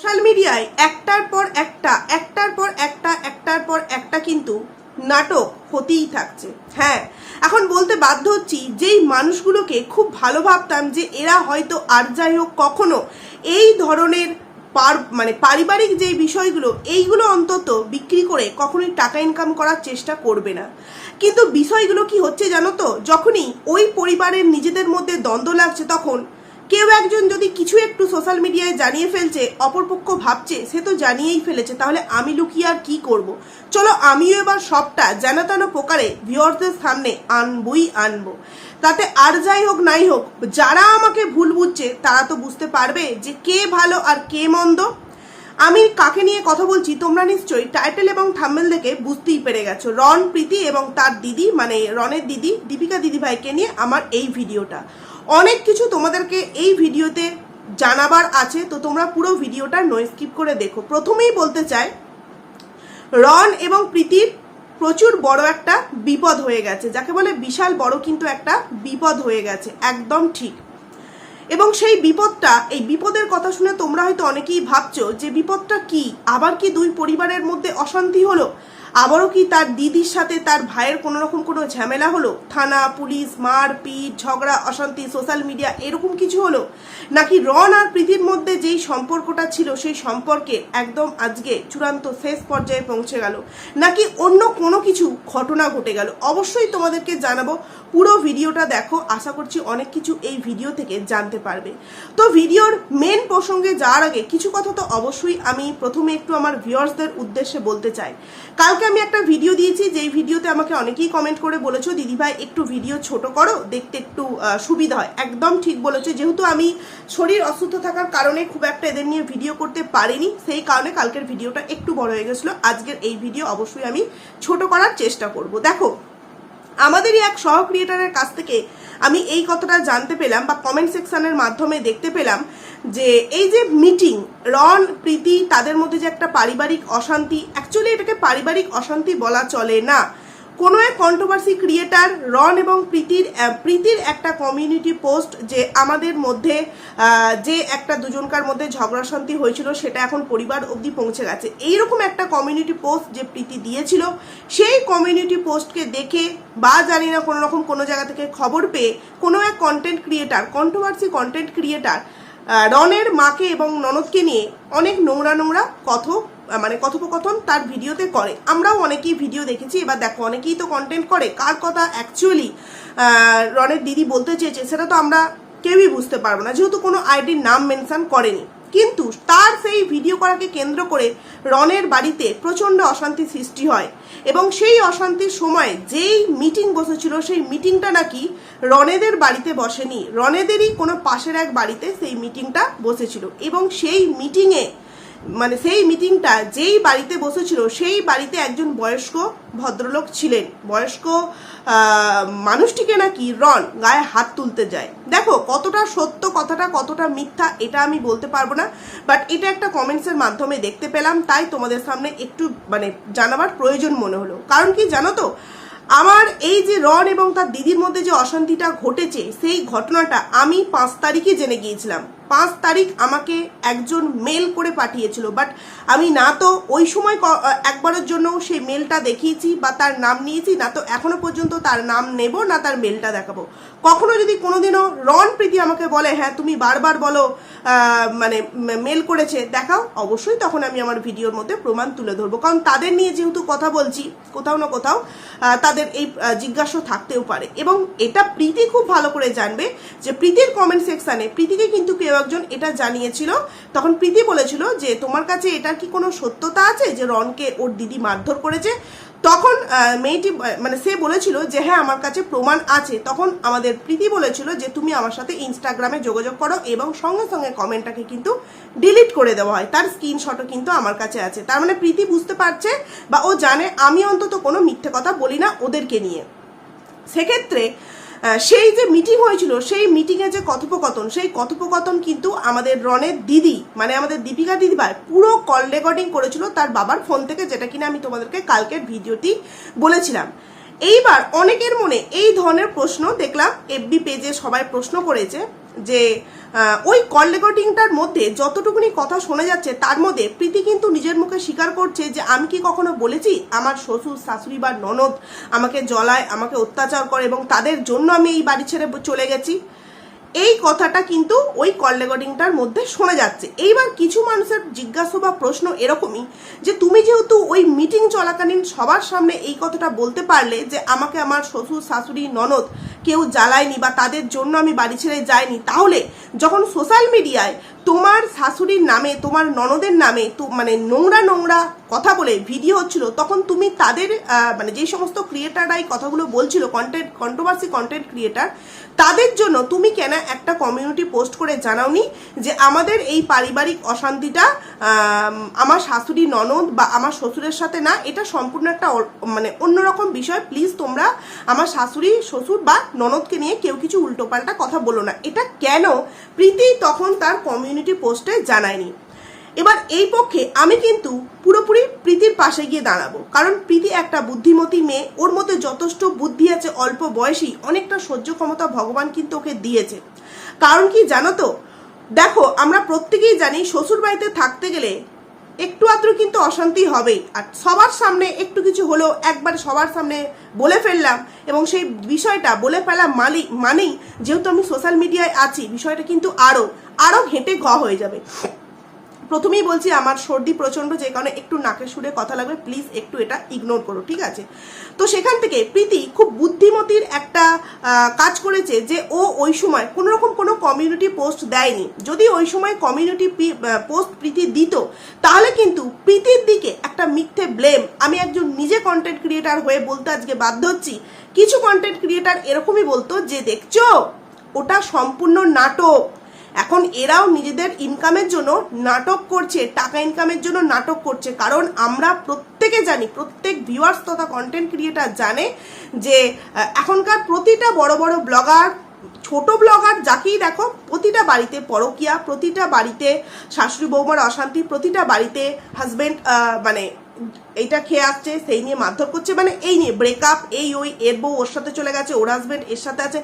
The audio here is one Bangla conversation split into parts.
সোশ্যাল মিডিয়ায় একটার পর একটা, একটার পর একটা, একটার পর একটা কিন্তু নাটক হতেই থাকছে। হ্যাঁ এখন বলতে বাধ্য হচ্ছি যেই মানুষগুলোকে খুব ভালো ভাবতাম যে এরা হয়তো আর যাই হোক কখনো এই ধরনের পার মানে পারিবারিক যে বিষয়গুলো, এইগুলো অন্তত বিক্রি করে কখনোই টাকা ইনকাম করার চেষ্টা করবে না। কিন্তু বিষয়গুলো কি হচ্ছে জানো তো? যখনই ওই পরিবারের নিজেদের মধ্যে দ্বন্দ্ব লাগছে তখন কেউ একজন যদি কিছু একটু সোশ্যাল মিডিয়ায় জানিয়ে ফেলছে, অপরপক্ষ ভাবছে, সে তো জানিয়েই ফেলেছে, তাহলে আমি লুকিয়ে আর কি করব? চলো আমিও এবার সবটা জানাতানো প্রকারে ভিওর্সদের সামনে আনবই আনব। তাতে আর যাই হোক নাই হোক, যারা আমাকে ভুল বুঝছে, তারা তো বুঝতে পারবে যে কে ভালো আর কে মন্দ। আমি কাকে নিয়ে কথা বলছি, তোমরা নিশ্চয়ই টাইটেল এবং থাম্বেল দেখে বুঝতেই পেরে গেছো। রন প্রীতি এবং তার দিদি মানে রনের দিদি, দীপিকা দিদিভাইকে নিয়ে আমার এই ভিডিওটা অনেক কিছু তোমাদেরকে এই ভিডিওতে জানাবার আছে, তো তোমরা পুরো ভিডিওটা নো স্কিপ করে দেখো। প্রথমেই বলতে চাই, রন এবং প্রীতির প্রচুর বড় একটা বিপদ হয়ে গেছে। যাকে বলে বিশাল বড় কিন্তু একটা বিপদ হয়ে গেছে, একদম ঠিক। এবং সেই বিপদটা, এই বিপদের কথা শুনে তোমরা হয়তো অনেকেই ভাবছ যে বিপদটা কি? আবার কি দুই পরিবারের মধ্যে অশান্তি হলো? আবারও কি তার দিদির সাথে তার ভাইয়ের কোনো রকম কোনো ঝামেলা হলো? থানা, পুলিশ, মারপিট, ঝগড়া, অশান্তি, সোশ্যাল মিডিয়া, এরকম কিছু হলো? নাকি রন আর প্রীতির মধ্যে যেই সম্পর্কটা ছিল, সেই সম্পর্কে একদম আজকে চূড়ান্ত শেষ পর্যায়ে পৌঁছে গেল? নাকি অন্য কোনো কিছু ঘটনা ঘটে গেল? অবশ্যই তোমাদেরকে জানাব, পুরো ভিডিওটা দেখো। আশা করছি অনেক কিছু এই ভিডিও থেকে জানতে পারবে। তো ভিডিওর মেন প্রসঙ্গে যাওয়ার আগে কিছু কথা তো অবশ্যই আমি প্রথমে একটু আমার ভিউয়ার্সদের উদ্দেশ্যে বলতে চাই। কালকে আমি একটা ভিডিও দিয়েছি, যেই ভিডিওতে আমাকে অনেকেই কমেন্ট করে বলেছ দিদিভাই একটু ভিডিও ছোট করো, দেখতে একটু সুবিধা হয়। একদম ঠিক বলেছ। যেহেতু আমি শরীর অসুস্থ থাকার কারণে খুব একটা এদের নিয়ে ভিডিও করতে পারিনি, সেই কারণে কালকের ভিডিওটা একটু বড় হয়ে গেছিল। আজকের এই ভিডিও অবশ্যই আমি ছোট করার চেষ্টা করব। দেখো, আমাদেরই এক সহ ক্রিয়েটারের কাছ থেকে আমি এই কথাটা জানতে পেলাম বা কমেন্ট সেকশনের মাধ্যমে দেখতে পেলাম যে এই যে মিটিং রন প্রীতি, তাদের মধ্যে যে একটা পারিবারিক অশান্তি অ্যাকচুয়ালি এটাকে পারিবারিক অশান্তি বলা চলে না। কোনো এক কন্ট্রোভার্সি ক্রিয়েটার রন এবং প্রীতির প্রীতির একটা কমিউনিটি পোস্ট যে আমাদের মধ্যে যে একটা দুজনকার মধ্যে ঝগড়া শান্তি হয়েছিল, সেটা এখন পরিবার অবধি পৌঁছে গেছে। এইরকম একটা কমিউনিটি পোস্ট যে প্রীতি দিয়েছিল, সেই কমিউনিটি পোস্টকে দেখে বা জানি না কোনো রকম কোনো জায়গা থেকে খবর পেয়ে কোনো এক content creator controversy content creator রনের মাকে এবং ননদকে নিয়ে অনেক নোংরা নোংরা কথ মানে কথোপকথন তার ভিডিওতে করে। আমরাও অনেকেই ভিডিও দেখেছি, এবার দেখো, অনেকেই তো কন্টেন্ট করে। কার কথা অ্যাকচুয়ালি রনের দিদি বলতে চেয়েছে, সেটা তো আমরা কেউই বুঝতে পারব না, যেহেতু কোনো আইডির নাম মেনশন করেনি। কিন্তু তার সেই ভিডিও করাকে কেন্দ্র করে রনের বাড়িতে প্রচণ্ড অশান্তি সৃষ্টি হয় এবং সেই অশান্তির সময় যেই মিটিং বসেছিল, সেই মিটিংটা নাকি রনেদের বাড়িতে বসেনি। রনেদেরই কোনো পাশের এক বাড়িতে সেই মিটিংটা বসেছিল এবং সেই মিটিংয়ে মানে সেই মিটিংটা যেই বাড়িতে বসেছিল, সেই বাড়িতে একজন বয়স্ক ভদ্রলোক ছিলেন। বয়স্ক মানুষটিকে নাকি রন গায়ে হাত তুলতে যায়। দেখো, কতটা সত্য কথাটা, কতটা মিথ্যা, এটা আমি বলতে পারব না বাট এটা একটা কমেন্টসের মাধ্যমে দেখতে পেলাম, তাই তোমাদের সামনে একটু মানে জানাবার প্রয়োজন মনে হলো। কারণ কি জানো তো, আমার এই যে রন এবং তার দিদির মধ্যে যে অশান্তিটা ঘটেছে, সেই ঘটনাটা আমি পাঁচ তারিখে জেনে গিয়েছিলাম। পাঁচ তারিখ আমাকে একজন মেল করে পাঠিয়েছিল বাট আমি না তো ওই সময় একবারের জন্য সেই মেলটা দেখিয়েছি বা তার নাম নিয়েছি, না তো এখনও পর্যন্ত তার নাম নেব, না তার মেলটা দেখাবো। কখনো যদি কোনোদিনও রন প্রীতি আমাকে বলে হ্যাঁ তুমি বারবার বলো মানে মেল করেছে, দেখাও, অবশ্যই তখন আমি আমার ভিডিওর মধ্যে প্রমাণ তুলে ধরবো। কারণ তাদের নিয়ে যেহেতু কথা বলছি, কোথাও না কোথাও তাদের এই জিজ্ঞাসা থাকতেও পারে। এবং এটা প্রীতি খুব ভালো করে জানবে যে প্রীতির কমেন্ট সেকশানে প্রীতিকে কিন্তু কেউ একজন এটা জানিয়েছিল। তখন প্রীতি বলেছিল যে, তোমার কাছে এটার কি কোনো সত্যতা আছে যে রনকে ওর দিদি মারধর করেছে? তখন মেয়েটি মানে সে বলেছিল যে হ্যাঁ আমার কাছে প্রমাণ আছে। তখন আমাদের প্রীতি বলেছিল যে, তুমি আমার সাথে ইনস্টাগ্রামে যোগাযোগ করো এবং সঙ্গে সঙ্গে কমেন্টটাকে কিন্তু ডিলিট করে দেওয়া হয়। তার স্ক্রিনশটও কিন্তু আমার কাছে আছে। তার মানে প্রীতি বুঝতে পারছে বা ও জানে, আমি অন্তত কোনো মিথ্যে কথা বলি না ওদেরকে নিয়ে। সেক্ষেত্রে সেই যে মিটিং হয়েছিল, সেই মিটিংয়ে যে কথোপকথন, সেই কথোপকথন কিন্তু আমাদের রনের দিদি মানে আমাদের দীপিকা দিদিভাই পুরো কল রেকর্ডিং করেছিল তার বাবার ফোন থেকে, যেটা কিনা আমি তোমাদেরকে কালকের ভিডিওটি বলেছিলাম। এইবার অনেকের মনে এই ধরনের প্রশ্ন দেখলাম এফবি পেজে সবাই প্রশ্ন করেছে যে ওই কল রেকর্ডিংটার মধ্যে যতটুকুনি কথা শোনা যাচ্ছে, তার মধ্যে প্রীতি কিন্তু নিজের মুখে স্বীকার করছে যে, আমি কি কখনো বলেছি? আমার শ্বশুর, শাশুড়ি বা ননদ আমাকে জ্বলায়, আমাকে অত্যাচার করে এবং তাদের জন্য আমি এই বাড়ি ছেড়ে চলে গেছি? এই কথাটা কিন্তু ওই কল রেকর্ডিংটার মধ্যে শোনা যাচ্ছে। এইবার কিছু মানুষের জিজ্ঞাসা বা প্রশ্ন এরকমই যে, তুমি যেহেতু ওই মিটিং চলাকালীন সবার সামনে এই কথাটা বলতে পারলে যে, আমাকে আমার শ্বশুর, শাশুড়ি, ননদ কেউ জ্বালায়নি বা তাদের জন্য আমি বাড়ি ছেড়ে যাইনি, তাহলে যখন সোশ্যাল মিডিয়ায় তোমার শাশুড়ির নামে, তোমার ননদের নামে তো মানে নোংরা নোংরা কথা বলে ভিডিও হচ্ছিল, তখন তুমি তাদের মানে যে সমস্ত ক্রিয়েটাররা এই কথাগুলো বলছিল কন্টেন্ট কন্ট্রোভার্সি কন্টেন্ট ক্রিয়েটার তাদের জন্য তুমি কেন একটা কমিউনিটি পোস্ট করে জানাওনি যে আমাদের এই পারিবারিক অশান্তিটা আমার শাশুড়ি ননদ বা আমার শ্বশুরের সাথে না, এটা সম্পূর্ণ একটা মানে অন্যরকম বিষয়। প্লিজ তোমরা আমার শাশুড়ি, শ্বশুর বা ননদকে নিয়ে কেউ কিছু উল্টোপাল্টা কথা বলো না। এটা কেন? প্রীতি তখন তার কমিউনিটি পোস্টে জানায়নি। এবার এই পক্ষে আমি কিন্তু পুরোপুরি প্রীতির পাশে গিয়ে দাঁড়াবো। কারণ প্রীতি একটা বুদ্ধিমতী মেয়ে। ওর মধ্যে যথেষ্ট বুদ্ধি আছে, অল্প বয়সী, অনেকটা সহ্য ক্ষমতা ভগবান কিন্তু ওকে দিয়েছে। কারণ কি জানো তো? দেখো, আমরা প্রত্যেকেই জানি শ্বশুর বাড়িতে থাকতে গেলে একটু আদ্র কিন্তু অশান্তি হবেই। আর সবার সামনে একটু কিছু হলেও একবার সবার সামনে বলে ফেললাম এবং সেই বিষয়টা বলে ফেলা মালি মানেই যেহেতু আমি সোশ্যাল মিডিয়ায় আছি, বিষয়টা কিন্তু আরও আরও হেঁটে ঘ হয়ে যাবে। প্রথমেই বলছি, আমার সর্দি প্রচণ্ড, যে কারণে একটু নাকের সুরে কথা লাগবে প্লিজ একটু এটা ইগনোর করো, ঠিক আছে? তো সেখান থেকে প্রীতি খুব বুদ্ধিমতির একটা কাজ করেছে যে ও ওই সময় কোনো রকম কোনো কমিউনিটি পোস্ট দেয়নি। যদি ওই সময় কমিউনিটি পোস্ট প্রীতি দিত, তাহলে কিন্তু প্রীতির দিকে একটা মিথ্যে ব্লেম আমি একজন নিজে কন্টেন্ট ক্রিয়েটার হয়ে বলতে আজকে বাধ্য হচ্ছি, কিছু কন্টেন্ট ক্রিয়েটার এরকমই বলতো যে, দেখছ? ওটা সম্পূর্ণ নাটক এখন এরাও নিজেদের ইনকামের জন্য নাটক করছে, টাকা ইনকামের জন্য নাটক করছে। কারণ আমরা প্রত্যেকে জানি, প্রত্যেক ভিউয়ার্স তথা কন্টেন্ট ক্রিয়েটার জানে যে এখনকার প্রতিটা বড় বড় ব্লগার ছোট ব্লগার যাকেই দেখো, প্রতিটা বাড়িতে পরকিয়া, প্রতিটা বাড়িতে শাশুড়ি বৌমার অশান্তি, প্রতিটা বাড়িতে হাজব্যান্ড মানে এইটা খেয়ে আসছে, সেই নিয়ে মারধর করছে মানে এই নিয়ে ব্রেকআপ এই ওই, এর বউ ওর সাথে চলে গেছে, ওর হাজবেন্ড এর সাথে আছে।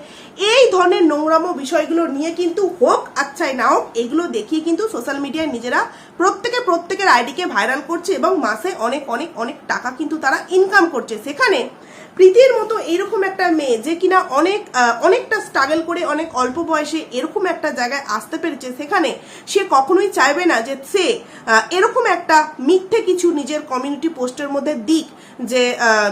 এই ধরনের নোংরামো বিষয়গুলো নিয়ে কিন্তু হোক আচ্ছাই না হোক, এগুলো দেখিয়ে কিন্তু সোশ্যাল মিডিয়ায় নিজেরা প্রত্যেকে প্রত্যেকের আইডিকে ভাইরাল করছে এবং মাসে অনেক অনেক অনেক টাকা কিন্তু তারা ইনকাম করছে। সেখানে প্রীতির মতো এরকম একটা মেয়ে যে কিনা অনেক অনেকটা স্ট্রাগল করে অনেক অল্প বয়সে এরকম একটা জায়গায় আসতে পেরেছে। সেখানে সে কখনোই চাইবে না যে, সে এরকম একটা মিথ্যে কিছু নিজের কমিউনিটি পোস্টের মধ্যে দিক যে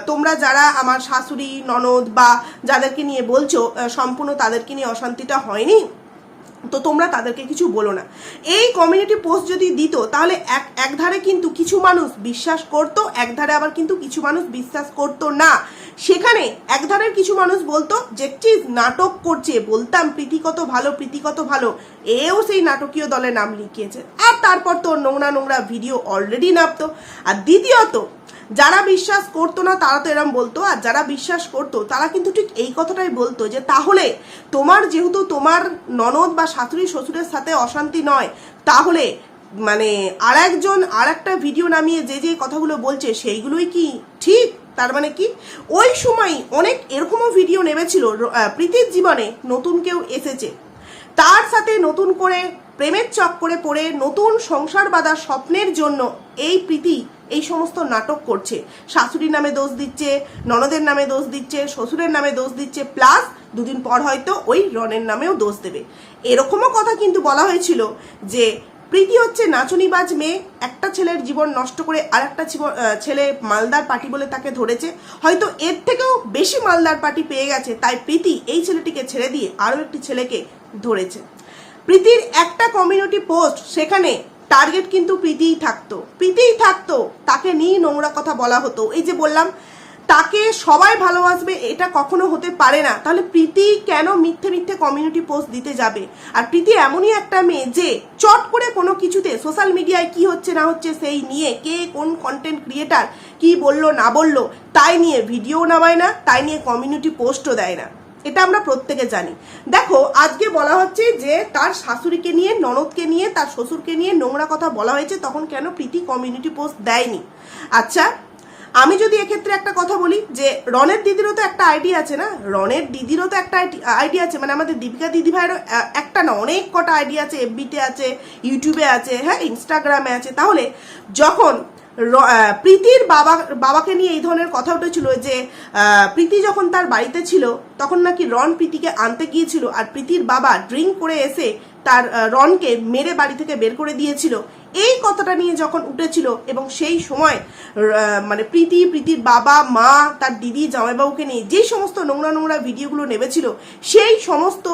তোমরা যারা আমার শাশুড়ি, ননদ বা যাদেরকে নিয়ে বলছো সম্পূর্ণ তাদেরকে নিয়ে অশান্তিটা হয়নি। তো তোমরা তাদেরকে কিছু বলো না। এই কমিউনিটি পোস্ট যদি দিত, তাহলে এক একধারে কিন্তু কিছু মানুষ বিশ্বাস করতো, একধারে আবার কিন্তু কিছু মানুষ বিশ্বাস করতো না। সেখানে একধারের কিছু মানুষ বলতো যে চিজ নাটক করছে, বলতাম প্রীতি কত ভালো প্রীতি কত ভালো। এও সেই নাটকীয় দলে নাম লিখিয়েছে। আর তারপর তো নোংরা নোংরা ভিডিও অলরেডি নামতো। আর দ্বিতীয়ত যারা বিশ্বাস করতো না, তারা তো এরম বলতো। আর যারা বিশ্বাস করতো, তারা কিন্তু ঠিক এই কথাটাই বলতো যে, তাহলে তোমার যেহেতু তোমার ননদ বা শাশুড়ি শ্বশুরের সাথে অশান্তি নয়, তাহলে মানে আর একজন আর একটা ভিডিও নামিয়ে যে যে কথাগুলো বলছে, সেইগুলোই কি ঠিক? তার মানে কি? ওই সময় অনেক এরকমও ভিডিও নেমেছিল প্রীতির জীবনে নতুন কেউ এসেছে। তার সাথে নতুন করে প্রেমের চক্করে পড়ে নতুন সংসার বাঁধার স্বপ্নের জন্য এই প্রীতি এই সমস্ত নাটক করছে। শাশুড়ির নামে দোষ দিচ্ছে, ননদের নামে দোষ দিচ্ছে, শ্বশুরের নামে দোষ দিচ্ছে, প্লাস দুদিন পর হয়তো ওই রনের নামেও দোষ দেবে। এরকমও কথা কিন্তু বলা হয়েছিল যে প্রীতি হচ্ছে নাচনিবাজ মেয়ে, একটা ছেলের জীবন নষ্ট করে আর একটা ছেলে মালদার পার্টি বলে তাকে ধরেছে। হয়তো এর থেকেও বেশি মালদার পার্টি পেয়ে গেছে, তাই প্রীতি এই ছেলেটিকে ছেড়ে দিয়ে আরও একটি ছেলেকে ধরেছে। প্রীতির একটা কমিউনিটি পোস্ট সেখানে টার্গেট কিন্তু প্রীতিই থাকতো। প্রীতিই থাকতো, তাকে নিয়ে নোংরা কথা বলা হতো। এই যে বললাম, তাকে সবাই ভালোবাসবে, এটা কখনো হতে পারে না। তাহলে প্রীতি কেন মিথ্যে মিথ্যে কমিউনিটি পোস্ট দিতে যাবে? আর প্রীতি এমনই একটা মেয়ে যে চট করে কোনো কিছুতে সোশ্যাল মিডিয়ায় কি হচ্ছে না হচ্ছে সেই নিয়ে কে কোন কন্টেন্ট ক্রিয়েটার কি বলল না বলল, তাই নিয়ে ভিডিও নামায় না, তাই নিয়ে কমিউনিটি পোস্টও দেয় না। এটা আমরা প্রত্যেকে জানি। দেখো, আজকে বলা হচ্ছে যে তার শাশুড়িকে নিয়ে, ননদকে নিয়ে, তার শ্বশুরকে নিয়ে নোংরা কথা বলা হয়েছে, তখন কেন প্রীতি কমিউনিটি পোস্ট দেয়নি? আচ্ছা আমি যদি এক্ষেত্রে একটা কথা বলি, যে রনের দিদিরও তো একটা আইডিয়া আছে না? রনের দিদিরও তো একটা আইডিয়া আছে মানে আমাদের দীপিকা দিদি ভাইয়েরও একটা না, অনেক কটা আইডিয়া আছে এফবিতে আছে ইউটিউবে আছে হ্যাঁ ইনস্টাগ্রামে আছে। তাহলে যখন প্রীতির বাবা, বাবাকে নিয়ে এই ধরনের কথা উঠেছিল যে প্রীতি যখন তার বাড়িতে ছিল, তখন নাকি রন প্রীতিকে আনতে গিয়েছিল আর প্রীতির বাবা ড্রিঙ্ক করে এসে তার রনকে মেরে বাড়ি থেকে বের করে দিয়েছিল। এই কথাটা নিয়ে যখন উঠেছিল এবং সেই সময় মানে প্রীতি, প্রীতির বাবা, মা, তার দিদি, জামাইবাবুকে নিয়ে যে সমস্ত নোংরা নোংরা ভিডিওগুলো নেমেছিল, সেই সমস্ত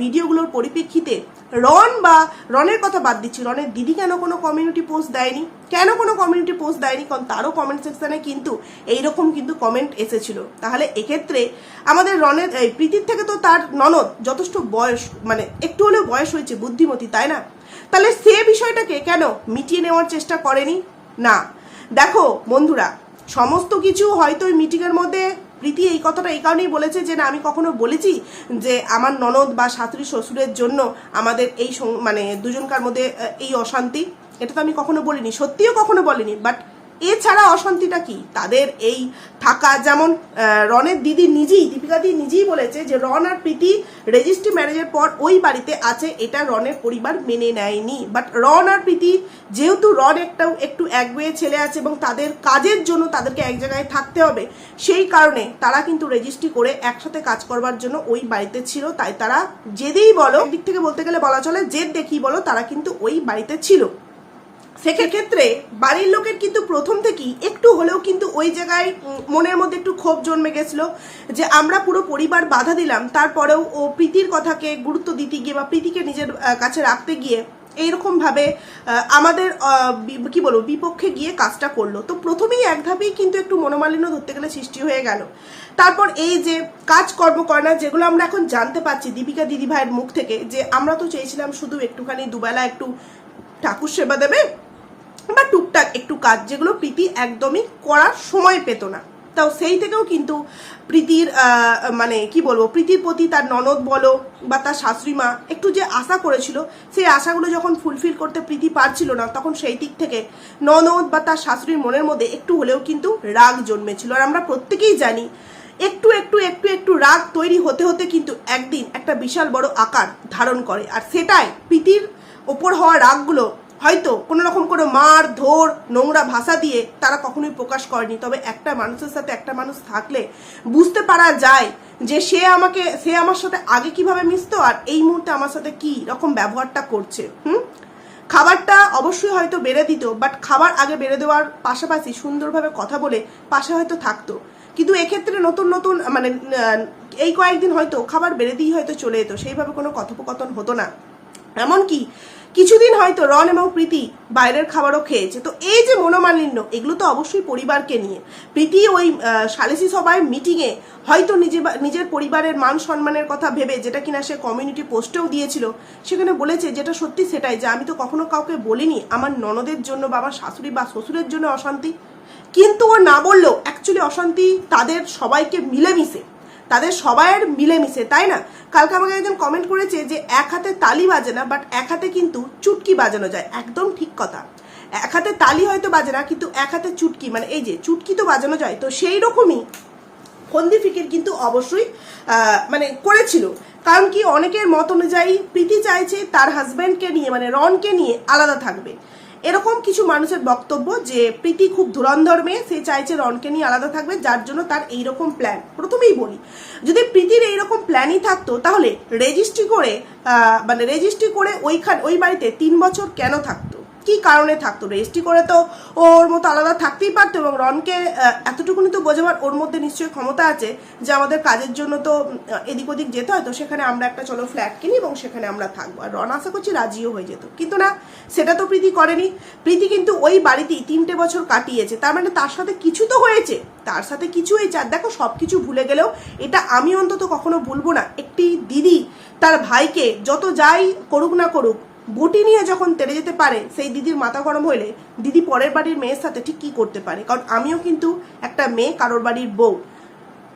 ভিডিওগুলোর পরিপ্রেক্ষিতে রন বা রনের কথা বাদ দিচ্ছি, রনের দিদি কেন কোনো কমিউনিটি পোস্ট দেয়নি? কেন কোনো কমিউনিটি পোস্ট দেয়নি? কারণ তারও কমেন্ট সেকশনে কিন্তু এইরকম কিন্তু কমেন্ট এসেছিল। তাহলে এক্ষেত্রে আমাদের রনের প্রীতির থেকে তো তার ননদ যথেষ্ট বয়স মানে একটু হলেও বয়স হয়েছে, বুদ্ধিমতী, তাই না? তাহলে সে বিষয়টাকে কেন মিটিয়ে নেওয়ার চেষ্টা করেনি? না। দেখো বন্ধুরা, সমস্ত কিছু হয়তো ওই মিটিংয়ের মধ্যে প্রীতি এই কথাটা এই কারণেই বলেছে যে, না, আমি কখনো বলেছি যে, আমার ননদ বা শাশুড়ি শ্বশুরের জন্য আমাদের এই মানে দুজনকার মধ্যে এই অশান্তি। এটা তো আমি কখনো বলিনি। সত্যিও কখনো বলিনি বাট এছাড়া অশান্তিটা কি? তাদের এই থাকা, যেমন রনের দিদি নিজেই, দীপিকা দি নিজেই বলেছে যে, রন আর প্রীতি রেজিস্ট্রি ম্যারেজের পর ওই বাড়িতে আছে, এটা রনের পরিবার মেনে নেয়নি। বাট রন আর প্রীতি, যেহেতু রন একটা একটু একগুয়ে ছেলে আছে এবং তাদের কাজের জন্য তাদেরকে এক জায়গায় থাকতে হবে, সেই কারণে তারা কিন্তু রেজিস্ট্রি করে একসাথে কাজ করবার জন্য ওই বাড়িতে ছিল। তাই তারা যেদিই বলো দিক থেকে বলতে গেলে বলা চলে জেদ দেখি বলো, তারা কিন্তু ওই বাড়িতে ছিল। সেক্ষেত্রে বাড়ির লোকের কিন্তু প্রথম থেকেই একটু হলেও কিন্তু ওই জায়গায় মনের মধ্যে একটু ক্ষোভ জন্মে গেছিল যে আমরা পুরো পরিবার বাধা দিলাম, তারপরেও ও প্রীতির কথাকে গুরুত্ব দিতে গিয়ে বা প্রীতিকে নিজের কাছে রাখতে গিয়ে এইরকমভাবে আমাদের কি বলব, বিপক্ষে গিয়ে কাজটা করল। তো প্রথমেই এক ধাপেই কিন্তু একটু মনোমালিন্য ধরতে গেলে সৃষ্টি হয়ে গেল। তারপর এই যে কাজকর্ম করে না যেগুলো আমরা এখন জানতে পারছি দীপিকা দিদি ভাইয়ের মুখ থেকে, যে আমরা তো চেয়েছিলাম শুধু একটুখানি দুবেলা একটু ঠাকুর সেবা দেবে বা টুকটাক একটু কাজ যেগুলো প্রীতি একদমই করার সময় পেত না। তাও সেই থেকেও কিন্তু প্রীতির মানে কি বলব, প্রীতির প্রতি তার ননদ বলো বা তার শাশুড়ি মা একটু যে আশা করেছিল, সেই আশাগুলো যখন ফুলফিল করতে প্রীতি পারছিল না, তখন সেই দিক থেকে ননদ বা তার শাশুড়ির মনের মধ্যে একটু হলেও কিন্তু রাগ জন্মেছিল। আর আমরা প্রত্যেকেই জানি, একটু একটু একটু একটু রাগ তৈরি হতে হতে কিন্তু একদিন একটা বিশাল বড় আকার ধারণ করে। আর সেটাই প্রীতির ওপর হওয়া রাগগুলো হয়তো কোনো রকম কোনো মার, ধর, নোংরা ভাষা দিয়ে তারা কখনোই প্রকাশ করেনি। তবে একটা মানুষের সাথে একটা মানুষ থাকলে বুঝতে পারা যায় যে সে আমাকে, সে আমার সাথে আগে কীভাবে মিশতো আর এই মুহূর্তে আমার সাথে কি রকম ব্যবহারটা করছে, হুম? খাবারটা অবশ্যই হয়তো বেড়ে দিত বাট খাবার আগে বেড়ে দেওয়ার পাশাপাশি সুন্দরভাবে কথা বলে পাশে হয়তো থাকতো। কিন্তু এক্ষেত্রে নতুন নতুন মানে এই কয়েকদিন হয়তো খাবার বেড়ে দিয়ে হয়তো চলে যেত, সেইভাবে কোনো কথোপকথন হতো না। এমনকি কিছুদিন হয়তো রন এবং প্রীতি বাইরের খাবারও খেয়েছে। তো এই যে মনোমালিন্য, এগুলো তো অবশ্যই পরিবারকে নিয়ে। প্রীতি ওই সালিসি সভায় মিটিংয়ে হয়তো নিজে নিজের পরিবারের মান সম্মানের কথা ভেবে, যেটা কিনা সে কমিউনিটি পোস্টেও দিয়েছিল, সেখানে বলেছে যেটা সত্যি সেটাই, যে আমি তো কখনো কাউকে বলিনি, আমার ননদের জন্য বা আমার শাশুড়ি বা শ্বশুরের জন্য অশান্তি। কিন্তু ও না বললেও অ্যাকচুয়ালি অশান্তি তাদের সবাইকে মিলেমিশে। তাদের সবাইয়ের মিলেমিশে, তাই না? কালকে আমাকে একজন কমেন্ট করেছে যে, এক হাতে তালি বাজে না বাট এক হাতে কিন্তু চুটকি বাজানো যায়। একদম ঠিক কথা। এক হাতে তালি হয়তো বাজে না, কিন্তু এক হাতে চুটকি মানে এই যে চুটকি তো বাজানো যায়, তো সেই রকমই ফন্দি ফিকির কিন্তু অবশ্যই মানে করেছিল। কারণ কি, অনেকের মত অনুযায়ী প্রীতি চাইছে তার হাজব্যান্ডকে নিয়ে মানে রনকে নিয়ে আলাদা থাকবে। এরকম কিছু মানুষের বক্তব্য যে প্রীতি খুব ধুরন্ধর মেয়ে, সে চাইছে রনকে নিয়ে আলাদা থাকবে, যার জন্য তার এইরকম প্ল্যান প্রথমেই বলি, যদি প্রীতির এইরকম প্ল্যানই থাকতো, তাহলে রেজিস্ট্রি করে মানে রেজিস্ট্রি করে ওইখান ওই বাড়িতে তিন বছর কেন থাকতো? কি কারণে থাকতো রেজিস্ট্রি করে তো ওর মতো আলাদা থাকতেই পারতো এবং রনকে এতটুকুনি তো বোঝাবার ওর মধ্যে নিশ্চয়ই ক্ষমতা আছে যে আমাদের কাজের জন্য তো এদিক ওদিক যেতে হয়, তো সেখানে আমরা একটা চলো ফ্ল্যাট কিনি এবং সেখানে আমরা থাকব। আর রন আশা করছি রাজিও হয়ে যেত। কিন্তু না, সেটা তো প্রীতি করেনি। প্রীতি কিন্তু ওই বাড়িতেই তিনটে বছর কাটিয়েছে। তার মানে তার সাথে কিছু তো হয়েছে। তার সাথে কিছু হয়েছে। আর দেখো সব কিছু ভুলে গেলেও এটা আমি অন্তত কখনো ভুলবো না। একটি দিদি তার ভাইকে যত যাই করুক না করুক বটি নিয়ে যখন তেড়ে যেতে পারে, সেই দিদির মাথা গরম হলে দিদি পরের বাড়ির মেয়ের সাথে ঠিক কি করতে পারে? কারণ আমিও কিন্তু একটা মেয়ে, কারোর বাড়ির বউ।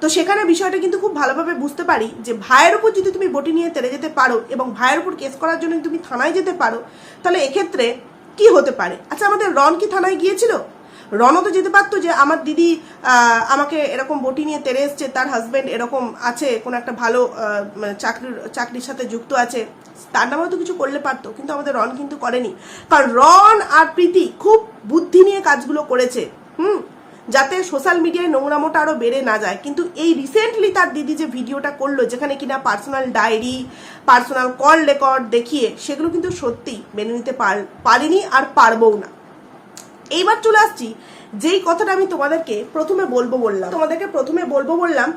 তো সেখানে বিষয়টা কিন্তু খুব ভালোভাবে বুঝতে পারি যে, ভাইয়ের উপর যদি তুমি বটি নিয়ে তেড়ে যেতে পারো এবং ভাইয়ের উপর কেস করার জন্য তুমি থানায় যেতে পারো, তাহলে এক্ষেত্রে কি হতে পারে? আচ্ছা আমাদের রন কি থানায় গিয়েছিল? রণও তো যেতে পারতো যে আমার দিদি আমাকে এরকম বটি নিয়ে তেরে এসছে, তার হাজব্যান্ড এরকম আছে, কোনো একটা ভালো মানে চাকরির চাকরির সাথে যুক্ত আছে, তার নামেও তো কিছু করলে পারতো, কিন্তু আমাদের রন কিন্তু করেনি। কারণ রন আর প্রীতি খুব বুদ্ধি নিয়ে কাজগুলো করেছে, হুম? যাতে সোশ্যাল মিডিয়ায় নোংরামোটা আরও বেড়ে না যায়। কিন্তু এই রিসেন্টলি তার দিদি যে ভিডিওটা করল, যেখানে কিনা personal diary personal call record দেখিয়ে, সেগুলো কিন্তু সত্যি মেনে নিতে পার- পারিনি আর পারবও না। এইবার চলে আসছি, যেই কথাটা আমি তোমাদেরকে প্রথমে বলব বললাম। তোমাদেরকে প্রথমে বলব বললাম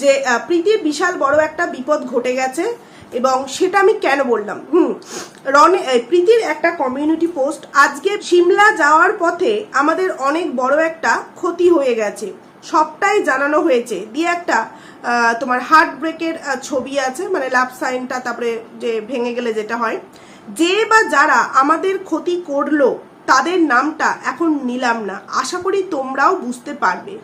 যে প্রীতির বিশাল বড় একটা বিপদ ঘটে গেছে এবং সেটা আমি কেন বললাম? হুম, রনে প্রীতির একটা কমিউনিটি পোস্ট আজকে সিমলা যাওয়ার পথে আমাদের অনেক বড় একটা ক্ষতি হয়ে গেছে। সবটাই জানানো হয়েছে। দিয়ে একটা তোমার হার্ট ব্রেকের ছবি আছে মানে লাভ সাইনটা তারপরে যে ভেঙে গেলে যেটা হয়। যে বা যারা আমাদের ক্ষতি করল তাদের নামটা এখন নিলাম না। আশা করি তোমরাও বুঝতে পারবে।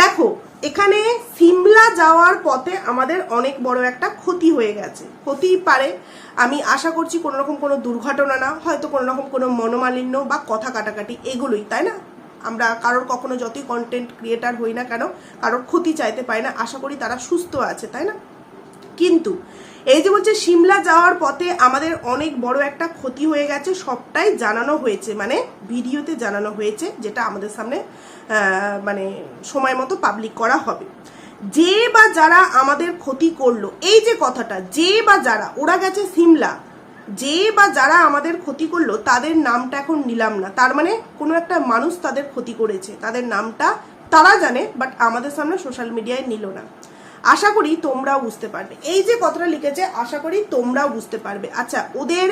দেখো, এখানে সিমলা যাওয়ার পথে আমাদের অনেক বড় একটা ক্ষতি হয়ে গেছে। হতেই পারে, আমি আশা করছি কোনো রকম কোনো দুর্ঘটনা না, হয়তো কোনো রকম কোনো মনোমালিন্য বা কথা কাটাকাটি এগুলোই, তাই না? আমরা কারোর কখনো যতই কন্টেন্ট ক্রিয়েটার হই না কেন, কারোর ক্ষতি চাইতে পাই না। আশা করি তারা সুস্থ আছে, তাই না? কিন্তু এই যে বলছে সিমলা যাওয়ার পথে আমাদের অনেক বড় একটা ক্ষতি হয়ে গেছে, সবটাই জানানো হয়েছে মানে ভিডিওতে জানানো হয়েছে, যেটা আমাদের সামনে মানে সময় মতো পাবলিক করা হবে। যে বা যারা আমাদের ক্ষতি করল, এই যে কথাটা, যে বা যারা, ওরা গেছে সিমলা। যে বা যারা আমাদের ক্ষতি করল, তাদের নামটা এখন নিলাম না। তার মানে কোনো একটা মানুষ তাদের ক্ষতি করেছে। তাদের নামটা তারা জানে বাট আমাদের সামনে সোশ্যাল মিডিয়ায় নিল না। আশা করি তোমরাও বুঝতে পারবে। এই যে কথাটা লিখেছে, আশা করি তোমরাও বুঝতে পারবে। আচ্ছা ওদের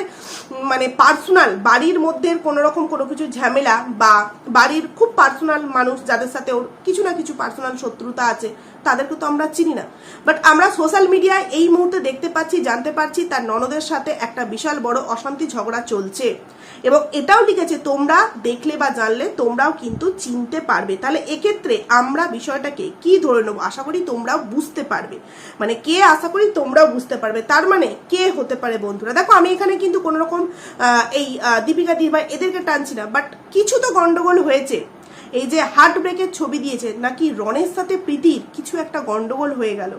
মানে পার্সোনাল বাড়ির মধ্যে কোনো রকম কোনো কিছু ঝামেলা বা বাড়ির খুব পার্সোনাল মানুষ যাদের সাথে ওর কিছু না কিছু পার্সোনাল শত্রুতা আছে তাদেরকে তো আমরা চিনি না। বাট আমরা সোশ্যাল মিডিয়ায় এই মুহূর্তে দেখতে পাচ্ছি, জানতে পারছি তার ননদের সাথে একটা বিশাল বড় অশান্তি ঝগড়া চলছে। এবং এটাও লিখেছে, তোমরা দেখলে বা জানলে তোমরাও কিন্তু চিনতে পারবে। তাহলে এক্ষেত্রে আমরা বিষয়টাকে কি ধরে নেব? আশা করি তোমরাও বুঝতে পারবে। মানে কে আশা করি তোমরাও বুঝতে পারবে। তার মানে কে হতে পারে বন্ধুরা? দেখো, আমি এখানে কিন্তু কোনোরকম এই দীপিকা দিবা এদেরকে টানছি না। বাট কিছু তো গন্ডগোল হয়েছে। এই যে হার্ট ব্রেকের ছবি দিয়েছে, নাকি রনের সাথে প্রীতির কিছু একটা গন্ডগোল হয়ে গেল?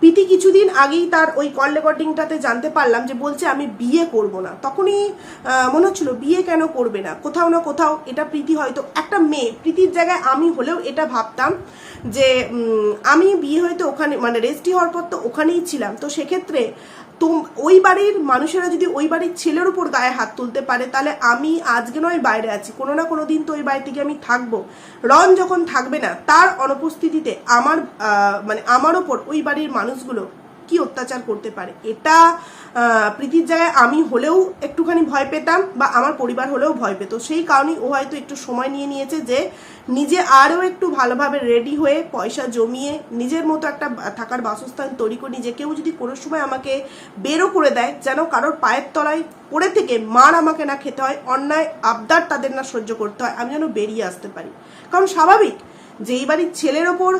প্রীতি কিছুদিন আগেই তার ওই কল রেকর্ডিংটাতে জানতে পারলাম যে বলছে, আমি বিয়ে করব না। তখনই মনে হচ্ছিল, বিয়ে কেন করবে না? কোথাও না কোথাও এটা প্রীতি হয়তো একটা মেয়ে। প্রীতির জায়গায় আমি হলেও এটা ভাবতাম যে আমি বিয়ে হয়তো ওখানে মানে রেস্টি হওয়ার পর তো ওখানেই ছিলাম। তো সেক্ষেত্রে তোম, ওই বাড়ির মানুষেরা যদি ওই বাড়ির ছেলের উপর গায়ে হাত তুলতে পারে, তাহলে আমি আজকে নয় বাইরে আছি। কোনো না কোনো দিন তো ওই বাড়িতে গিয়ে আমি থাকব। রন যখন থাকবে না, তার অনুপস্থিতিতে আমার মানে আমার ওপর ওই বাড়ির মানুষগুলো কি অত্যাচার করতে পারে? এটা প্রীতির জায়গায় আমি হলেও একটুখানি ভয় পেতাম বা আমার পরিবার হলেও ভয় পেত। সেই কারণেই ও হয়তো একটু সময় নিয়ে নিয়েছে যে নিজে আরও একটু ভালোভাবে রেডি হয়ে পয়সা জমিয়ে নিজের মতো একটা থাকার বাসস্থান তৈরি করে নিজে। কেউ যদি কোনো সময় আমাকে বেরো করে দেয়, যেন কারোর পায়ের তলায় পড়ে থেকে মার আমাকে না খেতে হয়, অন্যায় আবদার তাদের না সহ্য করতে হয়, আমি যেন বেরিয়ে আসতে পারি। কারণ স্বাভাবিক যে এই বাড়ির ছেলের ওপর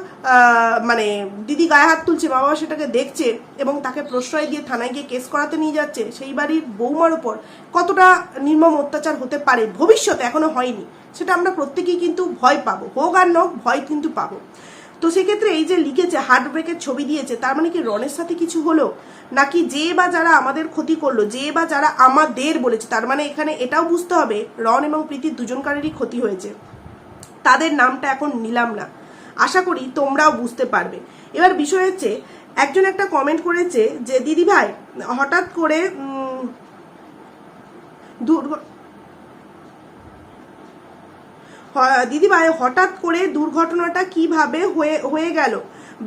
মানে দিদি গায়ে হাত তুলছে, মা বাবা সেটাকে দেখছে এবং তাকে প্রশ্রয় দিয়ে থানায় গিয়ে কেস করাতে নিয়ে যাচ্ছে, সেই বাড়ির বৌমার ওপর কতটা নির্মম অত্যাচার হতে পারে ভবিষ্যতে এখনও হয়নি, সেটা আমরা প্রত্যেকেই কিন্তু ভয় পাবো। হোক আর নোক, ভয় কিন্তু পাবো। তো সেক্ষেত্রে এই যে লিখেছে হার্ট ব্রেকের ছবি দিয়েছে, তার মানে কি রনের সাথে কিছু হলো? নাকি যে বা যারা আমাদের ক্ষতি করল, যে বা যারা আমাদের বলেছে, তার মানে এখানে এটাও বুঝতে হবে রন এবং প্রীতির দুজনকারেরই ক্ষতি হয়েছে। তাদের নামটা এখন নিলাম না। আশা করি তোমরাও বুঝতে পারবে। এবার বিষয় হচ্ছে, একজন একটা কমেন্ট করেছে যে, দিদি ভাই, হঠাৎ করে দিদিভাই হঠাৎ করে দুর্ঘটনাটা কীভাবে হয়ে হয়ে গেল?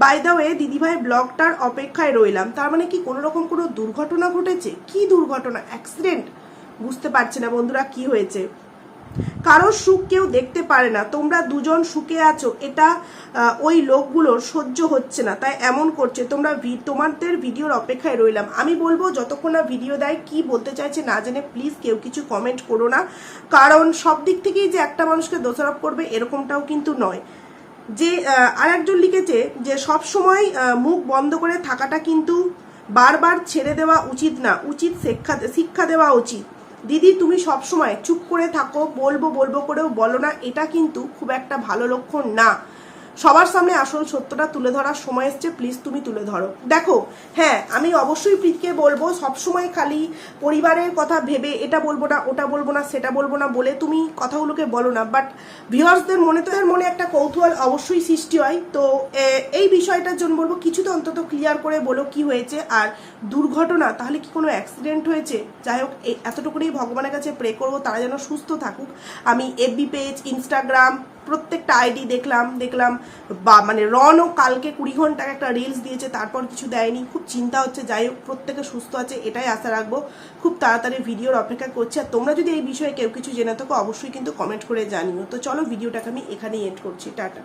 বাই দা ওয়ে দিদিভাই ব্লগটার অপেক্ষায় রইলাম। তার মানে কি কোনো রকম কোনো দুর্ঘটনা ঘটেছে? কি দুর্ঘটনা? অ্যাক্সিডেন্ট বুঝতে পারছি না বন্ধুরা, কি হয়েছে? কারোর সুখ কেউ দেখতে পারে না। তোমরা দুজন সুখে আছো, এটা ওই লোকগুলোর সহ্য হচ্ছে না। তাই এমন করছে। তোমরা তোমাদের ভিডিওর অপেক্ষায় রইলাম। আমি বলব, যতক্ষণ না ভিডিও দেয়, কি বলতে চাইছে না জেনে প্লিজ কেউ কিছু কমেন্ট করো না। কারণ সব দিক থেকেই যে একটা মানুষকে দোষারোপ করবে, এরকমটাও কিন্তু নয়। যে আর একজন লিখেছে যে, সব সময় মুখ বন্ধ করে থাকাটা কিন্তু বারবার ছেড়ে দেওয়া উচিত না। উচিত শিক্ষা শিক্ষা দেওয়া উচিত। দিদি, তুমি সব সময় চুপ করে থাকো, বলব বলব করেও বলো না, এটা কিন্তু খুব একটা ভালো লক্ষণ না। সবার সামনে আসল সত্যটা তুলে ধরার সময় এসছে প্লিজ তুমি তুলে ধরো। দেখো হ্যাঁ আমি অবশ্যই প্রীতকে বলব, সবসময় খালি পরিবারের কথা ভেবে এটা বলব না, ওটা বলব না, সেটা বলব না বলে তুমি কথাগুলোকে বলো না। বাট ভিউয়ার্সদের মনে তো এর মনে একটা কৌতূহল অবশ্যই সৃষ্টি হয়। তো এই বিষয়টার জন্য বলব কিছু তো অন্তত ক্লিয়ার করে বলো কি হয়েছে আর দুর্ঘটনা, তাহলে কি কোনো অ্যাক্সিডেন্ট হয়েছে? যাই হোক এতটুকুনি ভগবানের কাছে প্রে করব, তারা যেন সুস্থ থাকুক। আমি এফবি পেজ ইনস্টাগ্রাম প্রত্যেকটা আইডি দেখলাম দেখলাম, বা মানে রনও কালকে কুড়ি ঘণ্টার একটা রিলস দিয়েছে, তারপর কিছু দেয়নি, খুব চিন্তা হচ্ছে, যাই হোক, প্রত্যেকে সুস্থ আছে, এটাই আশা রাখব, খুব তাড়াতাড়ি ভিডিওর অপেক্ষা করছি, আর তোমরা যদি এই বিষয়ে কেউ কিছু জেনে থাকো, অবশ্যই কিন্তু কমেন্ট করে জানিও, তো চলো ভিডিওটাকে আমি এখানেই এড করছি, টাটা।